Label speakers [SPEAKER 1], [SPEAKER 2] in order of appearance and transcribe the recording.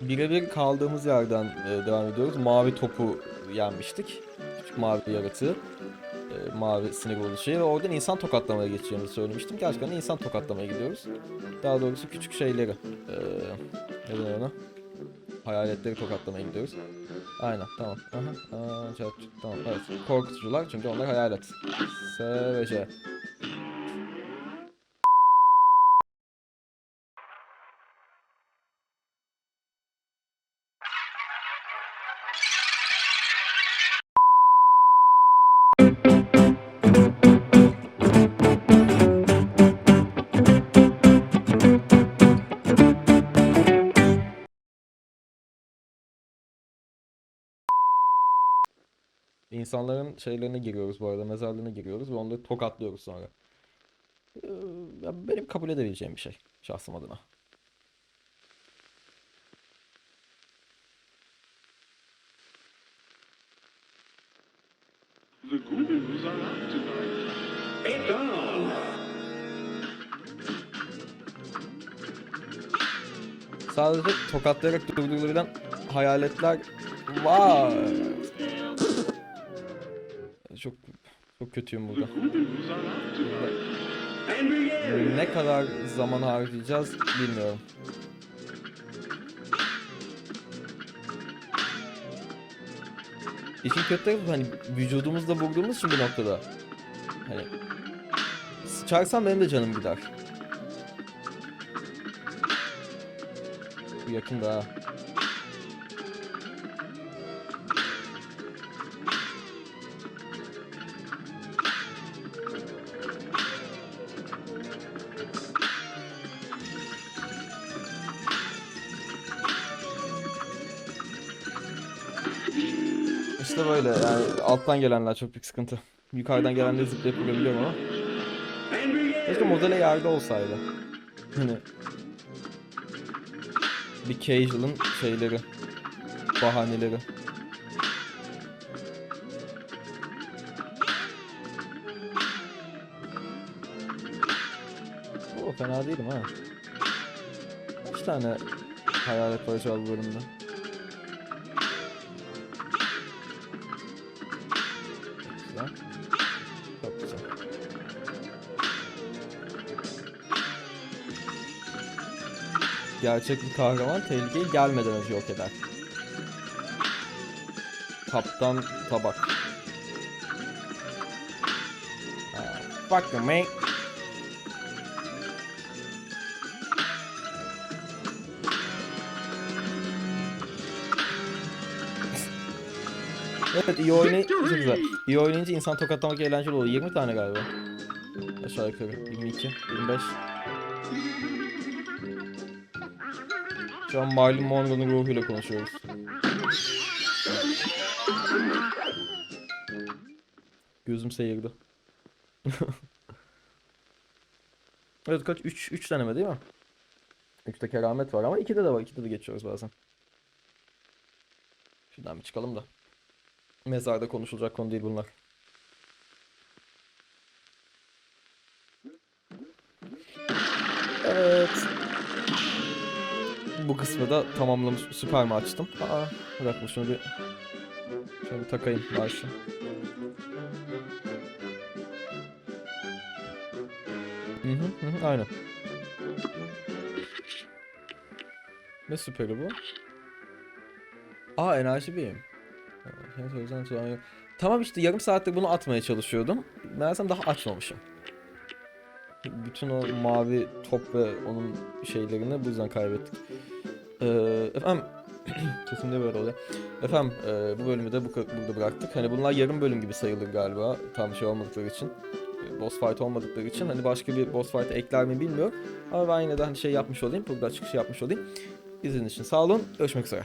[SPEAKER 1] Birebir kaldığımız yerden e, devam ediyoruz. Mavi topu yenmiştik. Küçük mavi yaratığı. E, mavi sinir şey ve oradan insan tokatlamaya geçeceğimizi söylemiştim. Gerçekten insan tokatlamaya gidiyoruz. Daha doğrusu küçük şeyleri. E, neden ona? Hayaletleri tokatlamaya gidiyoruz. Aynen tamam. Aha, aa, tamam evet. Korkutucular çünkü onlar hayalet. S ve. İnsanların şeylerine giriyoruz bu arada. Mezarlığına giriyoruz ve onları tokatlıyoruz sonra. Ee, benim kabul edebileceğim bir şey. Şahsım adına.
[SPEAKER 2] The ghouls are out tonight. It's on!
[SPEAKER 1] Sadece tokatlayarak durdurulabilen hayaletler var. Çok çok kötüyüm burada. Ne kadar zaman harcayacağız bilmiyorum. İşin kötü tarafı hani vücudumuzda vurduğumuz için bir noktada. Hani sıçarsam benim de canım gider. Bu yakın daha. İşte böyle yani alttan gelenler çok büyük sıkıntı. Yukarıdan gelenleri zıplayıp vurabiliyorum ama. Keşke modele yerde olsaydı. Hani bir casual'ın şeyleri, bahaneleri. Oo fena değilim ha. Kaç tane hayalet var acaba bu bölümde? Gerçek bir kahraman tehlikeyi gelmeden önce yok eder. Kaptan Tabak. Fuck you mate. Evet iyi oynayınca güzel. İyi oynayınca insan tokatlamak eğlenceli oluyor. 20 tane galiba. Aşağı yukarı. 22, 25. Şu an Marilyn Monroe'nun ruhuyla konuşuyoruz. Gözüm seyirdi. evet kaç? 3 3 deneme değil mi? 3'te keramet var ama 2'de de var. 2'de de geçiyoruz bazen. Şuradan bir çıkalım da. Mezarda konuşulacak konu değil bunlar. Evet. Bu kısmı da tamamlamış. Süper mi açtım? Aa, bir dakika şunu bir şöyle bir takayım başla. Hı hı hı aynen. Ne süperi bu? Aa enerji sonra- Tamam işte yarım saattir bunu atmaya çalışıyordum. Meğersem daha açmamışım. Bütün o mavi top ve onun şeylerini bu yüzden kaybettik. Ee, efendim kesimde böyle oluyor. Efendim e, bu bölümü de bu, burada bıraktık. Hani bunlar yarım bölüm gibi sayılır galiba. Tam şey olmadıkları için. E, Boss fight olmadıkları için. Hani başka bir boss fight ekler mi bilmiyorum. Ama ben yine de hani şey yapmış olayım. Burada çıkış yapmış olayım. İzlediğiniz için sağ olun. Görüşmek üzere.